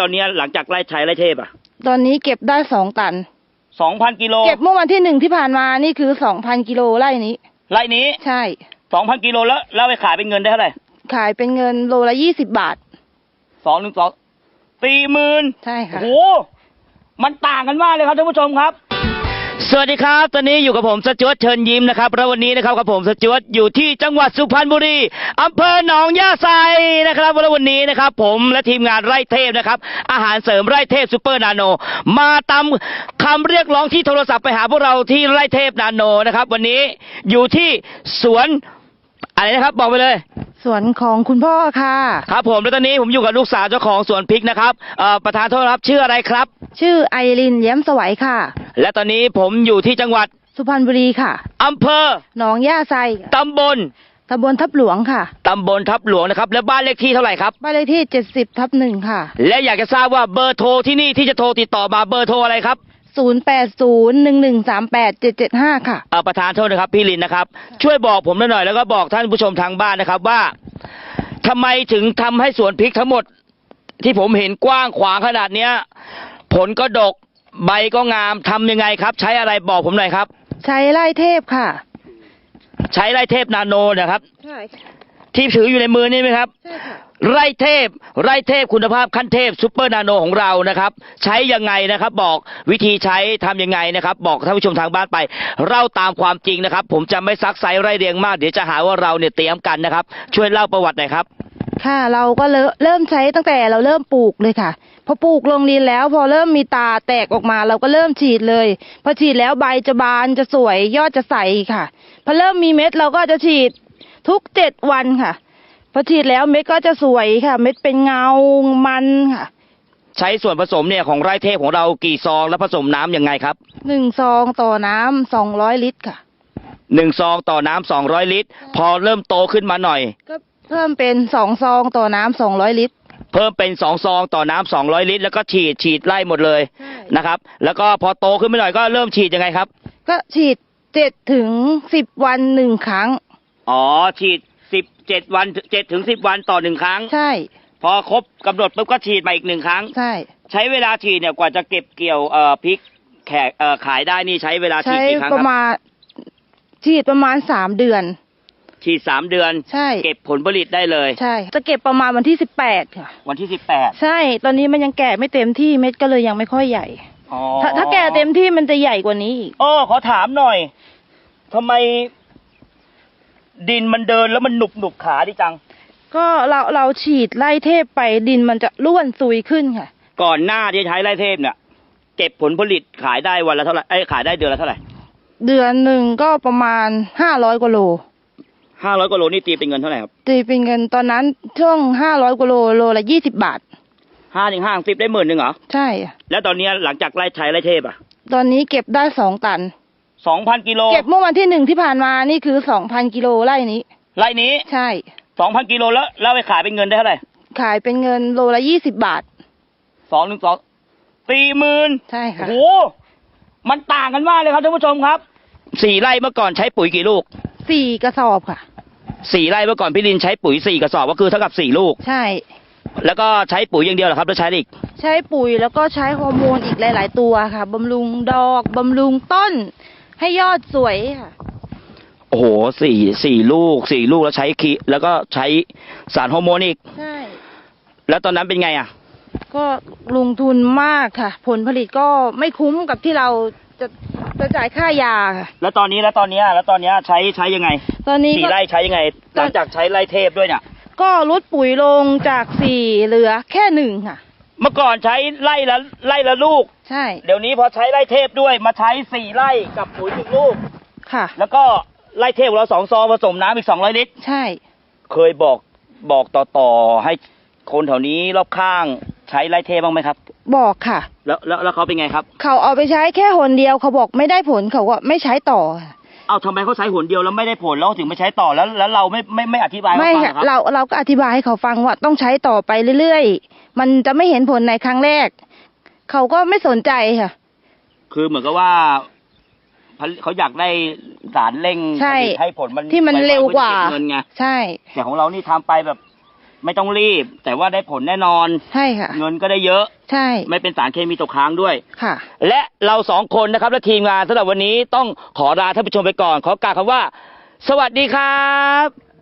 ตอนนี้หลังจากไล่ชัยไล่เทพอะตอนนี้เก็บได้สองตัน สองพันกิโลเก็บเมื่อวันที่หนึ่งที่ผ่านมานี่คือสองพันกิโลไร่นี้ ไล่นี้ใช่ สองพันกิโลแล้วแล้วไปขายเป็นเงินได้เท่าไหร่ ขายเป็นเงินโลละยี่สิบบาทสองหนึ่งสองสี่หมื่นใช่โอ้ค่ะโหมันต่างกันมากเลยครับท่านผู้ชมครับ สวัสดีครับ ตอนนี้อยู่กับผมสจวตเชิญยิ้มนะครับแล้ววันนี้นะครับกับผมสจวตอยู่ที่จังหวัดสุพรรณบุรีอำเภอหนองย่าไซนะครับแล้ววันนี้นะครับ ผมและทีมงานไร่เทพนะครับ อาหารเสริมไร่เทพซูเปอร์นาโน มาตามคำเรียกร้องที่โทรศัพท์ไปหาพวกเราที่ไร่เทพนาโนนะครับ วันนี้อยู่ที่สวนอะไรนะครับบอกไปเลยสวนของคุณพ่อค่ะครับผมแล้วตอนนี้ผมอยู่กับลูกสาวเจ้าของสวนพริกนะครับเอ่อประธานโทษนะครับชื่ออะไรครับ ชื่อไอรินเย้มสวัยค่ะ และตอนนี้ผมอยู่ที่จังหวัดสุพรรณบุรีค่ะอำเภอหนองย่าไซตำบลตำบลทับหลวงค่ะตำบลทับหลวงนะครับ และบ้านเลขที่เท่าไหร่ครับ บ้านเลขที่เจ็ดสิบทับหนึ่งค่ะ และอยากจะทราบว่าเบอร์โทรที่นี่ที่จะโทรติดต่อมาเบอร์โทรอะไรครับศูนย์แปดศูนย์หนึ่งหนึ่งสามแปดเจ็ดเจ็ดห้าค่ะ เอ่อประธานโทษนะครับพี่ลินนะครับ ช่วยบอกผมหน่อยแล้วก็บอกท่านผู้ชมทางบ้านนะครับว่าทำไมถึงทำให้สวนพริกทั้งหมด ที่ผมเห็นกว้างขวางขนาดเนี้ย ผลก็ดก ใบก็งามทำยังไงครับ ใช้อะไรบอกผมหน่อยครับ ใช้ไล่เทพค่ะ ใช้ไรเทพนาโนนะครับ ใช่ที่ถืออยู่ในมือนี่ไหมครับ ใช่ค่ะ ไร่เทพ ไร่เทพคุณภาพขั้นเทพซุปเปอร์นาโนของเรานะครับ ใช้ยังไงนะครับ บอกวิธีใช้ทำยังไงนะครับ บอกท่านผู้ชมทางบ้านไปเราตามความจริงนะครับ ผมจะไม่ซักไซไร่เรียงมาก เดี๋ยวจะหาว่าเราเนี่ยเตรียมกันนะครับ ช่วยเล่าประวัติหน่อยครับ ค่ะ เราก็เริ่มเริ่มใช้ตั้งแต่เราเริ่มปลูกเลยค่ะ พอปลูกลงดินแล้ว พอเริ่มมีตาแตกออกมา เราก็เริ่มฉีดเลย พอฉีดแล้วใบจะบานจะสวยยอดจะใสค่ะ พอเริ่มมีเม็ดเราก็จะฉีดทุกเจ็ดวันค่ะ พอฉีดแล้วเม็ดก็จะสวยค่ะ เม็ดเป็นเงามันค่ะ ใช้ส่วนผสมเนี่ยของไร่เทพของเรากี่ซองแล้วผสมน้ำยังไงครับหนึ่งซองต่อน้ำสองร้อยลิตรค่ะหนึ่งซองต่อน้ำสองร้อยลิตร พอเริ่มโตขึ้นมาหน่อยก็ เพิ่มเป็นสองซองต่อน้ำสองร้อยลิตร เพิ่มเป็นสองซองต่อน้ำสองร้อยลิตร แล้วก็ฉีดฉีดไล่หมดเลยใช่ นะครับ แล้วก็พอโตขึ้นมาหน่อยก็เริ่มฉีดยังไงครับ ก็ฉีดเจ็ดถึงสิบวันหนึ่งครั้ง อ๋อ ฉีดสิบเจ็ดวันเจ็ดถึงสิบวันต่อหนึ่งครั้ง ใช่ พอครบกำหนดปุ๊บก็ฉีดมาอีกหนึ่งครั้ง ใช่ ใช้เวลาฉีดเนี่ยกว่าจะเก็บเกี่ยวเอ่อพริกแขกเอ่อขายได้นี่ใช้เวลาฉีดใช้กี่ครั้งปคระรับมาณฉีดประมาณสามเดือน ฉีดสามเดือน ใช่ เก็บผลผลิตได้เลย ใช่ จะเก็บประมาณวันที่สิบแปดค่ะ วันที่สิบแปดใช่ ตอนนี้มันยังแก่ไม่เต็มที่เม็ดก็เลยยังไม่ค่อยใหญ่อ๋อถ้าถ้าแก่เต็มที่มันจะใหญ่กว่านี้อีกโอ้ขอถามหน่อยทำไม ดินมันเดินแล้วมันหนุบหนุบขาดิจัง ก็เราเราฉีดไล่เทพไปดินมันจะร่วนซุยขึ้นค่ะ ก่อนหน้าที่จะใช้ไร่เทพเนี่ยเก็บผลผลิตขายได้วันละเท่าไหร่เอ้ยขายได้เดือนละเท่าไหร่ เดือนหนึ่งก็ประมาณห้าร้อยกว่าโล ห้าร้อยกว่าโลนี่ตีเป็นเงินเท่าไหร่ครับตีเป็นเงินตอนนั้นช่วงห้าร้อยกว่าโลโลละยี่สิบบาทห้าถึงห้าสิบได้หมื่นหนึ่งเหรอ ใช่ แล้วตอนนี้หลังจากไล่ใช้ไร่เทพอะ ตอนนี้เก็บได้สองตันสองพันกิโล เก็บเมื่อวันที่หนึ่งที่ผ่านมานี่คือสองพันกิโลไร่นี้ไร่นี้ ใช่สองพันกิโลแล้วแล้วไปขายเป็นเงินได้เท่าไหร่ ขายเป็นเงินโลละยี่สิบบาทสองหนึ่งสองสี่หมื่นใช่โอ้ค่ะโหมันต่างกันมากเลยครับท่านผู้ชมครับ สี่ไร่เมื่อก่อนใช้ปุ๋ยกี่ลูก สี่กระสอบค่ะ สี่ไร่เมื่อก่อนพี่ลินใช้ปุ๋ยสี่กระสอบก็คือเท่ากับสี่ลูก ใช่ แล้วก็ใช้ปุ๋ยอย่างเดียวเหรอครับแล้วใช้อะไรอีก ใช้ปุ๋ยแล้วก็ใช้ฮอร์โมนอีกหลาย ๆ ตัวค่ะบำรุงดอกบำรุงต้น ให้ยอดสวยค่ะ โอ้โหสี่สี่ลูกสี่ลูกแล้วใช้คีแล้วก็ใช้สารฮอร์โมนอีก ใช่ แล้วตอนนั้นเป็นไงอะ ก็ลงทุนมากค่ะ ผลผลิตก็ไม่คุ้มกับที่เราจะ จะจ่ายค่ายาค่ะ แล้วตอนนี้แล้วตอนเนี้ยแล้วตอนเนี้ยใช้ใช้ยังไงตอนนี้สี่ก็ ไร่ใช้ยังไง หลังจากใช้ไร่เทพด้วยเนี่ย ก็ลดปุ๋ยลงจากสี่เหลือแค่หนึ่งค่ะ เมื่อก่อนใช้ไร่ละไร่ละลูก ใช่เดี๋ยวนี้พอใช้ไร่เทพด้วยมาใช้สี่ไร่กับปุ๋ยหนึ่งลูก ค่ะ แล้วก็ไร่เทพของเราสองซองผสมน้ำอีกสองร้อยลิตร ใช่ เคยบอกบอกต่อๆให้คนแถวนี้รอบข้างใช้ไร่เทพบ้างไหมครับ บอกค่ะ แล้วแล้วแล้วเขาเป็นไงครับ เขาเอาไปใช้แค่หนเดียวเขาบอกไม่ได้ผลเขาก็ไม่ใช้ต่อค่ะเอาทำไมเขาใช้หนเดียวแล้วไม่ได้ผลแล้วถึงไม่ใช้ต่อแล้วแล้วเราไม่ไม่ไม่อธิบายให้ไม่เขาฟังค่ะเหรอครับ เราเราก็อธิบายให้เขาฟังว่าต้องใช้ต่อไปเรื่อยๆ มันจะไม่เห็นผลในครั้งแรก เขาก็ไม่สนใจค่ะ คือเหมือนกับว่าเขาอยากได้สารเร่งใช่ ผลิตให้ผลมันที่มันไวๆเร็วกว่าพื่อจะเก็บเงินไงใช่ แต่ของเรานี่ทำไปแบบ ไม่ต้องรีบ แต่ว่าได้ผลแน่นอน ใช่ค่ะ เงินก็ได้เยอะ ใช่ ไม่เป็นสารเคมีตกค้างด้วย ค่ะ และเราสองคนนะครับ และทีมงานสำหรับวันนี้ต้องขอลาท่านผู้ชมไปก่อน ขอกล่าวคำว่า สวัสดีครับ